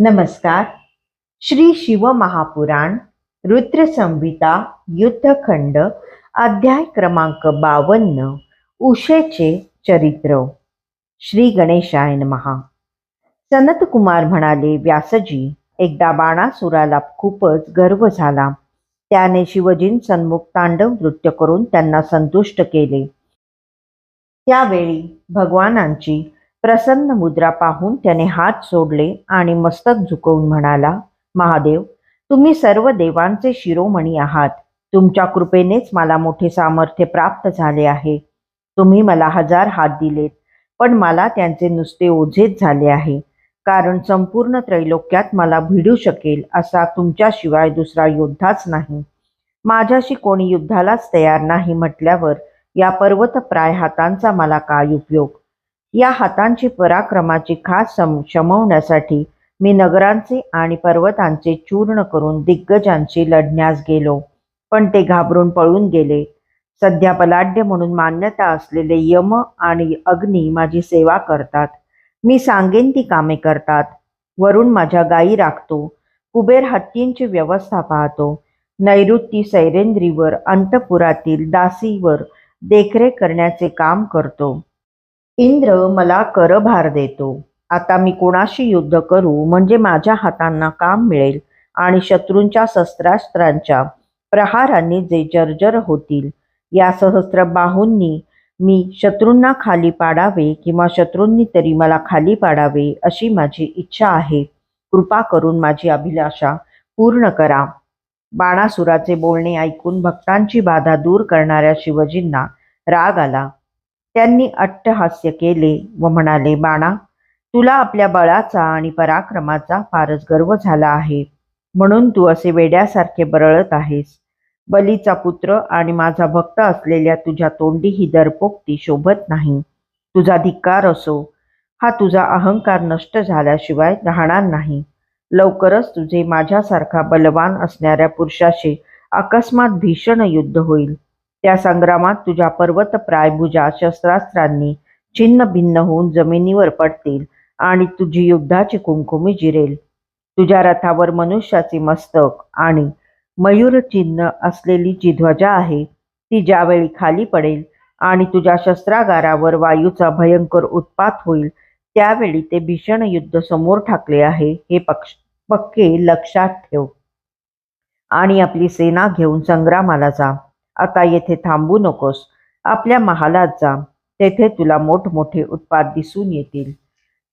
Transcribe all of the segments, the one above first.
नमस्कार. श्री शिवमहापुराण रुद्रसंहिता युद्धखंड अध्याय क्रमांक बावन्न उषेचे चरित्र. श्री गणेशाय महा सनत कुमार म्हणाले व्यासजी एकदा बाणासुराला खूपच गर्व झाला. त्याने शिवजींसन्मुख तांडव नृत्य करून त्यांना संतुष्ट केले. त्यावेळी भगवानांची प्रसन्न मुद्रा पाहून त्याने हात सोडले आणि मस्तक झुकवून म्हणाला महादेव तुम्ही सर्व देवांचे शिरोमणी आहात. तुमच्या कृपेनेच मला मोठे सामर्थ्य प्राप्त झाले आहे. तुम्ही मला हजार हात दिलेत पण मला त्यांचे नुसते ओझेच झाले आहे. कारण संपूर्ण त्रैलोक्यात मला भिडू शकेल असा तुमच्याशिवाय दुसरा योद्धाच नाही. माझ्याशी कोणी युद्धालाच तयार नाही म्हटल्यावर या पर्वतप्राय हातांचा मला काय उपयोग? या हातांची पराक्रमाची खास सम शमवण्यासाठी मी नगरांचे आणि पर्वतांचे चूर्ण करून दिग्गजांशी लढण्यास गेलो. पण ते घाबरून पळून गेले. सध्या बलाढ्य म्हणून मान्यता असलेले यम आणि अग्नी माझी सेवा करतात. मी सांगेन ती कामे करतात. वरून माझ्या गायी राखतो. कुबेर हत्तींची व्यवस्था पाहतो. नैऋत्य सैरेंद्रीवर अंतपुरातील दासीवर देखरेख करण्याचे काम करतो. इंद्र मला करभार देतो. आता मी कोणाशी युद्ध करू म्हणजे माझ्या हातांना काम मिळेल आणि शत्रूंच्या शस्त्रास्त्रांच्या प्रहारांनी जे जर्जर होतील या सहस्त्र बाहूंनी मी शत्रूंना खाली पाडावे किंवा शत्रूंनी तरी मला खाली पाडावे अशी माझी इच्छा आहे. कृपा करून माझी अभिलाषा पूर्ण करा. बाणासुराचे बोलणे ऐकून भक्तांची बाधा दूर करणाऱ्या शिवजींना राग आला. त्यांनी अट्टहास्य केले व म्हणाले बाणा तुला आपल्या बळाचा आणि पराक्रमाचा फारच गर्व झाला आहे. म्हणून तू असे वेड्यासारखे बरळत आहेस. बलीचा पुत्र आणि माझा भक्त असलेल्या तुझ्या तोंडी ही दरपोक्ती शोभत नाही. तुझा धिक्कार असो. हा तुझा अहंकार नष्ट झाल्याशिवाय राहणार नाही. लवकरच तुझे माझ्यासारखा बलवान असणाऱ्या पुरुषाशी अकस्मात भीषण युद्ध होईल. त्या संग्रामात तुझ्या पर्वतप्राय भुजा शस्त्रास्त्रांनी छिन्न भिन्न होऊन जमिनीवर पडतील आणि तुझी युद्धाची कुंकुमी जिरेल. तुझ्या रथावर मनुष्याचे मस्तक आणि मयूर चिन्ह असलेली जी ध्वजा आहे ती ज्यावेळी खाली पडेल आणि तुझ्या शस्त्रागारावर वायूचा भयंकर उत्पात होईल त्यावेळी ते भीषण युद्ध समोर ठाकले आहे हे पक्ष पक्के लक्षात ठेव. आणि आपली सेना घेऊन संग्रामाला जा. आता येथे थांबू नकोस. आपल्या महालात जा. तेथे तुला मोठमोठे उत्पाद दिसून येतील.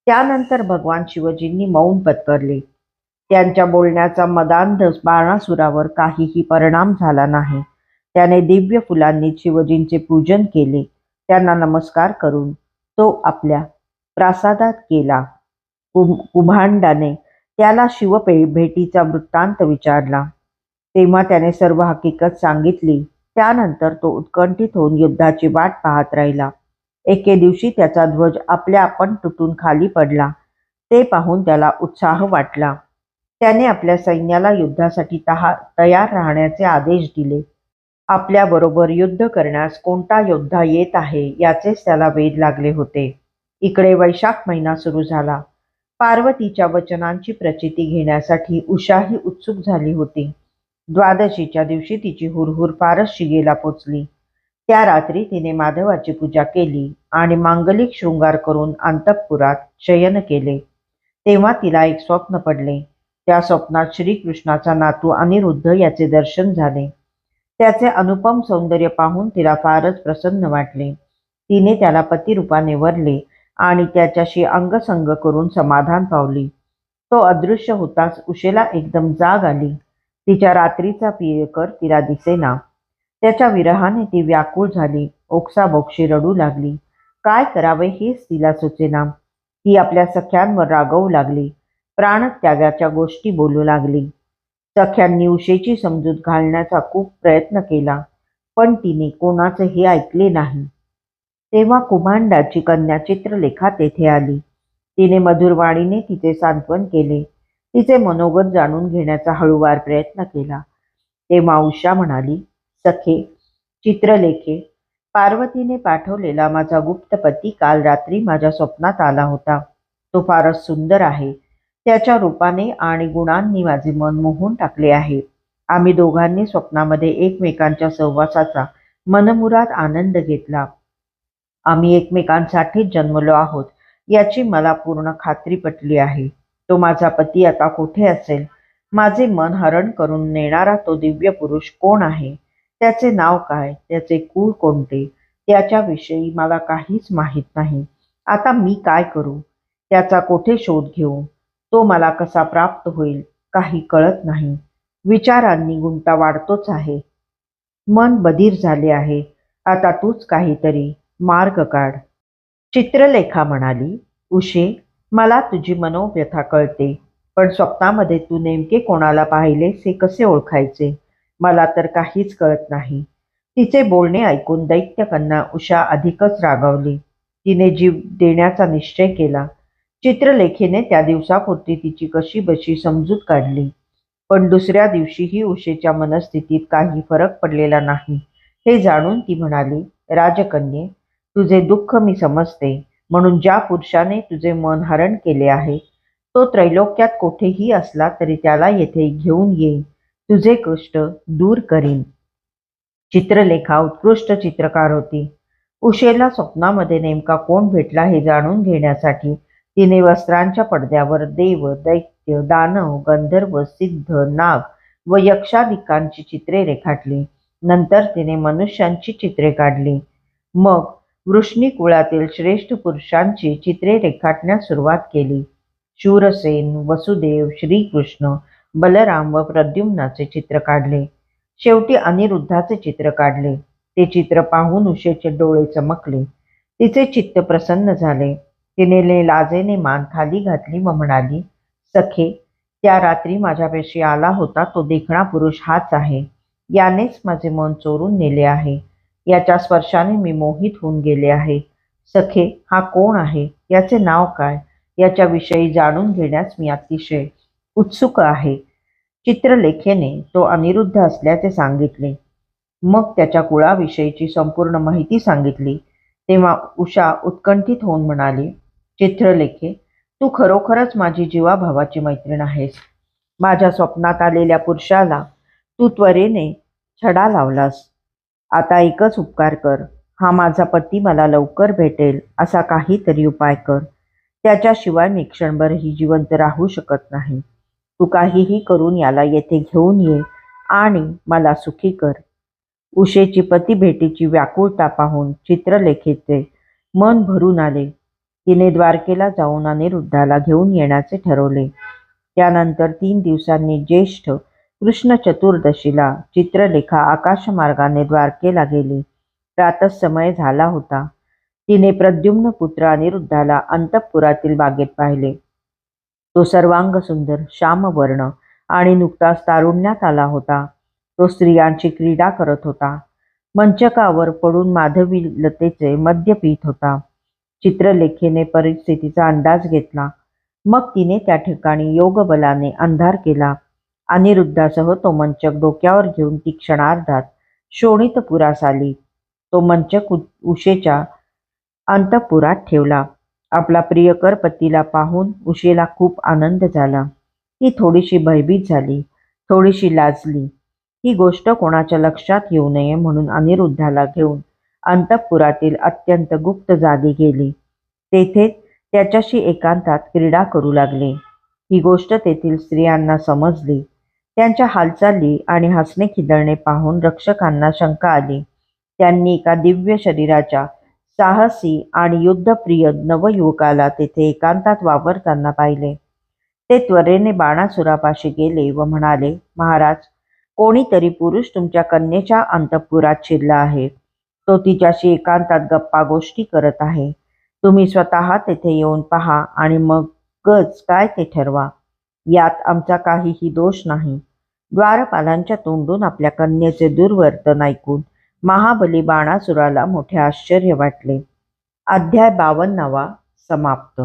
त्यानंतर भगवान शिवजींनी मौन पत्करले. त्यांच्या बोलण्याचा मदांध बाणासुरावर काहीही परिणाम झाला नाही. त्याने दिव्य फुलांनी शिवजींचे पूजन केले. त्यांना नमस्कार करून तो आपल्या प्रासादात गेला. कुभांडाने त्याला शिवपे भेटीचा वृत्तांत विचारला. तेव्हा त्याने सर्व हकीकत सांगितली. त्यानंतर तो उत्कंठित होऊन युद्धाची वाट पाहत राहिला. एके दिवशी त्याचा ध्वज आपल्या आपण तुटून खाली पडला. ते पाहून त्याला उत्साह वाटला. त्याने आपल्या सैन्याला युद्धासाठी तहा तयार राहण्याचे आदेश दिले. आपल्याबरोबर युद्ध करण्यास कोणता योद्धा येत आहे याचेच त्याला वेध लागले होते. इकडे वैशाख महिना सुरू झाला. पार्वतीच्या वचनांची प्रचिती घेण्यासाठी उषाही उत्सुक झाली होती. द्वादशीच्या दिवशी तिची हुरहुर फारच शिगेला पोचली. त्या रात्री तिने माधवाची पूजा केली आणि मांगलिक शृंगार करून अंतपुरात शयन केले. तेव्हा तिला एक स्वप्न पडले. त्या स्वप्नात श्रीकृष्णाचा नातू अनिरुद्ध याचे दर्शन झाले. त्याचे अनुपम सौंदर्य पाहून तिला फारच प्रसन्न वाटले. तिने त्याला पतिरूपाने वरले आणि त्याच्याशी अंगसंग करून समाधान पावली. तो अदृश्य होताच उशेला एकदम जाग आली. तिच्या रात्रीचा पियकर तिला दिसेना. त्याच्या विरहाने ती व्याकुळ झाली. ओक्साबोक्षी रडू लागली. काय करावे हेच तिला सुचेना. ती आपल्या सख्यांवर रागवू लागली. प्राणत्यागाच्या गोष्टी बोलू लागली. सख्यांनी उशेची समजूत घालण्याचा खूप प्रयत्न केला पण तिने कोणाचे हे ऐकले नाही. तेव्हा कुमांडाची कन्या चित्रलेखा तेथे आली. तिने मधुरवाणीने तिचे सांत्वन केले. तिचे मनोगत जाणून घेण्याचा हळूवार प्रयत्न केला. तेव्हा उषा म्हणाली सखे चित्रलेखे पार्वतीने पाठवलेला माझा गुप्तपती काल रात्री माझ्या स्वप्नात आला होता. तो फारच सुंदर आहे. त्याच्या रूपाने आणि गुणांनी माझे मन मोहून टाकले आहे. आम्ही दोघांनी स्वप्नामध्ये एकमेकांच्या सहवासाचा मनमुराद आनंद घेतला. आम्ही एकमेकांसाठीच जन्मलो आहोत याची मला पूर्ण खात्री पटली आहे. तो माझा पती आता कुठे असेल? माझे मन हरण करून नेणारा तो दिव्य पुरुष कोण आहे? त्याचे नाव काय? त्याचे कुळ कोणते? त्याच्याविषयी मला काहीच माहीत नाही. आता मी काय करू? त्याचा कोठे शोध घेऊ? तो मला कसा प्राप्त होईल? काही कळत नाही. विचारांनी गुंता वाढतोच आहे. मन बधीर झाले आहे. आता तूच काहीतरी मार्ग काढ. चित्रलेखा म्हणाली उशे मला तुझी मनोव्यथा कळते. पण स्वप्नामध्ये तू नेमके कोणाला पाहिलेस हे कसे ओळखायचे? मला तर काहीच कळत नाही. तिचे बोलणे ऐकून दैत्यकन्या उषा अधिकच रागावली. तिने जीव देण्याचा निश्चय केला. चित्रलेखीने त्या दिवसापुरती तिची कशी बशी समजूत काढली. पण दुसऱ्या दिवशीही उषेच्या मनस्थितीत काही फरक पडलेला नाही. हे जाणून ती म्हणाली राजकन्ये तुझे दुःख मी समजते. म्हणून ज्या पुरुषाने तुझे मन हरण केले आहे तो त्रैलोक्यात कोठेही असला तरी त्याला येथे घेऊन येईन तुझे कष्ट दूर करीन. चित्रलेखा उत्कृष्ट चित्रकार होती. उशेला स्वप्नामध्ये नेमका कोण भेटला हे जाणून घेण्यासाठी तिने वस्त्रांच्या पडद्यावर देव दैत्य दानव गंधर्व सिद्ध नाग व यक्षादिकांची चित्रे रेखाटली. नंतर तिने मनुष्यांची चित्रे काढली. मग वृष्णी कुळातील श्रेष्ठ पुरुषांची चित्रे रेखाटण्यास सुरुवात केली. शूरसेन वसुदेव श्रीकृष्ण बलराम व प्रद्युम्नाचे चित्र काढले. शेवटी अनिरुद्धाचे चित्र काढले. ते चित्र पाहून उषेचे डोळे चमकले. तिचे चित्त प्रसन्न झाले. तिने लाजेने मान खाली घातली व म्हणाली सखे त्या रात्री माझ्यापेशी आला होता तो देखणा पुरुष हाच आहे. यानेच माझे मन चोरून नेले आहे. याच्या स्पर्शाने मी मोहित होऊन गेले आहे. सखे हा कोण आहे? याचे नाव काय? याच्याविषयी जाणून घेण्यास मी अतिशय उत्सुक आहे. चित्रलेखेने तो अनिरुद्ध असल्याचे सांगितले. मग त्याच्या कुळाविषयीची संपूर्ण माहिती सांगितली. तेव्हा उषा उत्कंठित होऊन म्हणाली चित्रलेखे तू खरोखरच माझी जीवाभावाची मैत्रीण आहेस. माझ्या स्वप्नात आलेल्या पुरुषाला तू त्वरेने छडा लावलास. आता एकच उपकार कर. हा माझा पती मला लवकर भेटेल असा काहीतरी उपाय कर. त्याच्याशिवाय मी क्षणभरही जिवंत राहू शकत नाही. तू काहीही करून याला येथे घेऊन ये आणि मला सुखी कर. उषेची पती भेटीची व्याकुळता पाहून चित्रलेखेचे मन भरून आले. तिने द्वारकेला जाऊन अनिरुद्धाला घेऊन येण्याचे ठरवले. त्यानंतर तीन दिवसांनी ज्येष्ठ कृष्ण चतुर्दशीला चित्रलेखा आकाशमार्गाने द्वारकेला गेली. प्रातःसमय झाला होता. तिने प्रद्युम्न पुत्र अनिरुद्धाला अंतःपुरातील बागेत पाहिले. तो सर्वांग सुंदर श्यामवर्ण आणि नुकताच तारुण्यात आला होता. तो स्त्रियांची क्रीडा करत होता. मंचकावर पडून माधवी लतेचे मद्य पित होता. चित्रलेखेने परिस्थितीचा अंदाज घेतला. मग तिने त्या ठिकाणी योगबलाने अंधार केला. अनिरुद्धासह तो मंचक डोक्यावर घेऊन ती क्षणार्धात शोणितपुरास आली. तो मंचक उ- उशेच्या अंतपुरात ठेवला. आपला प्रियकर पतीला पाहून उशेला खूप आनंद झाला. ती थोडीशी भयभीत झाली थोडीशी लाजली. ही गोष्ट कोणाच्या लक्षात येऊ नये म्हणून अनिरुद्धाला घेऊन अंतःपुरातील अत्यंत गुप्त जागी गेली. तेथे त्याच्याशी एकांतात क्रीडा करू लागले. ही गोष्ट तेथील स्त्रियांना समजली. त्यांच्या हालचाली आणि हसणे खिदळणे पाहून रक्षकांना शंका आली. त्यांनी एका दिव्य शरीराच्या साहसी आणि युद्धप्रिय नवयुवकाला तेथे एकांतात वावरताना पाहिले. ते त्वरेने बाणासुरापाशी गेले व म्हणाले महाराज कोणीतरी पुरुष तुमच्या कन्येच्या अंतपुरात शिरला आहे. तो तिच्याशी एकांतात गप्पा गोष्टी करत आहे. तुम्ही स्वतः तेथे येऊन पहा आणि मगच काय ते ठरवा. यात आमचा काहीही दोष नाही. द्वारपालांच्या तोंडून आपल्या कन्येचे दुर्वर्तन ऐकून महाबली बाणासुराला मोठे आश्चर्य वाटले. अध्याय बावन्नावा समाप्त.